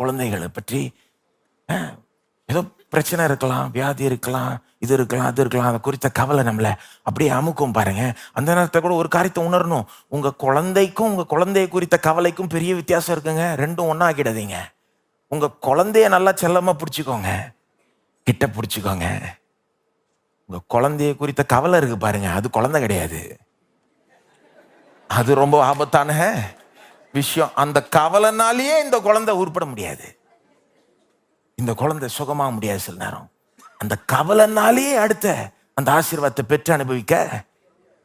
குழந்தைகளை பற்றி ஏதோ பிரச்சனை இருக்கலாம் வியாதி இருக்கலாம் இது இருக்கலாம் அது இருக்கலாம் அதை குறித்த கவலை நம்மளை அப்படியே அமுக்கும் பாருங்க. அந்த நேரத்தில் கூட ஒரு காரியத்தை உணரணும். உங்க குழந்தைக்கும் உங்க குழந்தைய குறித்த கவலைக்கும் பெரிய வித்தியாசம் இருக்குங்க. ரெண்டும் ஒன்றா ஆக்கிடாதீங்க உங்க குழந்தைய நல்லா செல்லமா பிடிச்சிக்கோங்க. கிட்ட பிடிச்சிக்கோங்க. உங்க குழந்தைய குறித்த கவலை இருக்கு பாருங்க. அது குழந்தை கிடையாது. அது ரொம்ப ஆபத்தான. விஷயம். அந்த கவலைனாலேயே இந்த குழந்தை உருப்பட முடியாது. இந்த குழந்தை சுகமாக முடியாது சில நேரம். அந்த கவலைனாலேயே அடுத்த அந்த ஆசீர்வாதத்தை பெற்று அனுபவிக்க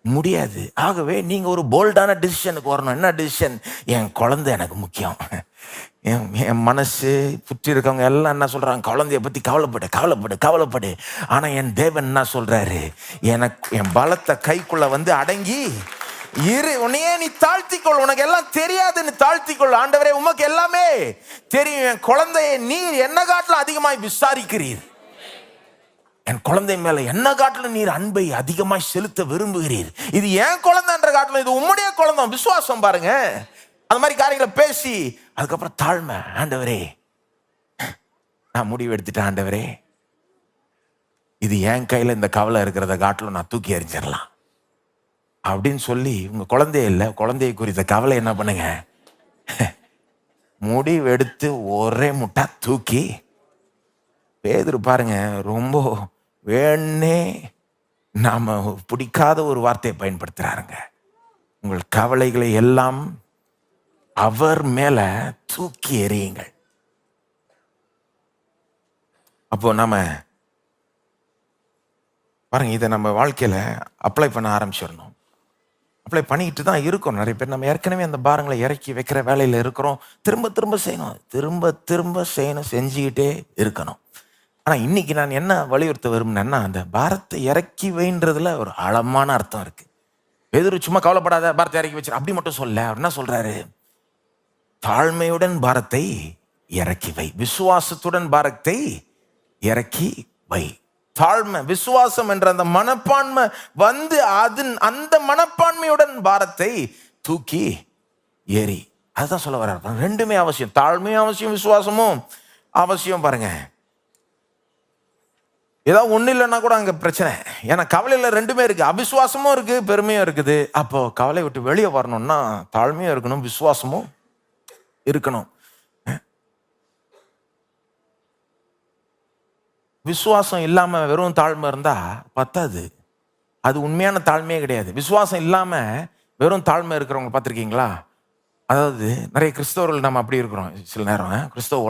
முடியாது. ஆகவே நீங்கள் ஒரு போல்டான டிசிஷனுக்கு வரணும். என்ன டிசிஷன் என் குழந்தை எனக்கு முக்கியம். என் என் மனசு சுற்றி இருக்கவங்க எல்லாம் என்ன சொல்கிறாங்க குழந்தைய பற்றி கவலைப்படு கவலைப்படு கவலைப்படு. ஆனால் என் தேவன் என்ன சொல்கிறாரு எனக்கு என் பலத்தை கைக்குள்ளே வந்து அடங்கி இரு உன்னையே நீ தாழ்த்திக்கொள். உனக்கு எல்லாம் தெரியாதுன்னு தாழ்த்திக்கொள். ஆண்டவரே உமக்கு எல்லாமே தெரியும். என் குழந்தையை நீர் என்ன காட்டிலும் அதிகமாய் விசாரிக்கிறீர். என் குழந்தை மேல என்ன காட்டிலும் நீர் அன்பை அதிகமாய் செலுத்த விரும்புகிறீர். இது என் குழந்தைன்ற காட்டிலும் இது உம்முடைய குழந்தை. விசுவாசம் பாருங்க. அந்த மாதிரி காரியங்களை பேசி அதுக்கப்புறம் தாழ்மை. ஆண்டவரே நான் முடிவு எடுத்துட்டேன் ஆண்டவரே. இது என் கையில இந்த கவலை இருக்கிறத காட்டிலும் நான் தூக்கி எறிஞ்சிடலாம். அப்படின்னு சொல்லி உங்க குழந்தைய இல்லை குழந்தைய குறித்த கவலை என்ன பண்ணுங்க? முடிவெடுத்து ஒரே முட்டா தூக்கி பேதர் பாருங்க ரொம்ப வேணே நாம் பிடிக்காத ஒரு வார்த்தையை பயன்படுத்துகிறாருங்க உங்கள் கவலைகளை எல்லாம் அவர் மேலே தூக்கி எறியுங்கள். அப்போ நம்ம பாருங்க இதை நம்ம வாழ்க்கையில் அப்ளை பண்ண ஆரம்பிச்சிடணும். அப்ளை பண்ணிக்கிட்டு தான் இருக்கோம். நிறைய பேர் நம்ம ஏற்கனவே அந்த பாரங்களை இறக்கி வைக்கிற வேலையில் இருக்கிறோம். திரும்ப திரும்ப செய்யணும். திரும்ப திரும்ப செய்யணும் செஞ்சுக்கிட்டே இருக்கணும். ஆனால் இன்னைக்கு நான் என்ன வலியுறுத்த விரும்பினேன்னா அந்த பாரத்தை இறக்கி வைன்றதுல ஒரு ஆழமான அர்த்தம் இருக்குது எதிர் சும்மா கவலைப்படாத பாரத்தை இறக்கி வச்சு அப்படி மட்டும் சொல்ல. அவர் என்ன சொல்கிறாரு தாழ்மையுடன் பாரத்தை இறக்கி வை. விசுவாசத்துடன் பாரத்தை இறக்கி வை. தாழ்மை விசுவாசம் என்ற அந்த மனப்பான்மை வந்து அது அந்த மனப்பான்மையுடன் பாரத்தை தூக்கி ஏறி. அதுதான் சொல்ல வர்றாரு ரெண்டுமே அவசியம். தாழ்மையும் அவசியம் விசுவாசமும் அவசியம் பாருங்க. ஏதாவது ஒன்றும் இல்லைன்னா கூட அங்கே பிரச்சனை. ஏன்னா கவலையில் ரெண்டுமே இருக்குது அவிசுவாசமும் இருக்குது பெருமையும் இருக்குது. அப்போது கவலை விட்டு வெளியே வரணும்னா தாழ்மையும் இருக்கணும் விசுவாசமும் இருக்கணும். விசுவாசம் இல்லாமல் வெறும் தாழ்மை இருந்தால் பத்தாது. அது உண்மையான தாழ்மையே கிடையாது. விசுவாசம் இல்லாமல் வெறும் தாழ்மை இருக்கிறவங்க பார்த்துருக்கீங்களா? அதாவது நிறைய கிறிஸ்தவர்கள் நம்ம அப்படி இருக்கிறோம். சில நேரம் கிறிஸ்தவ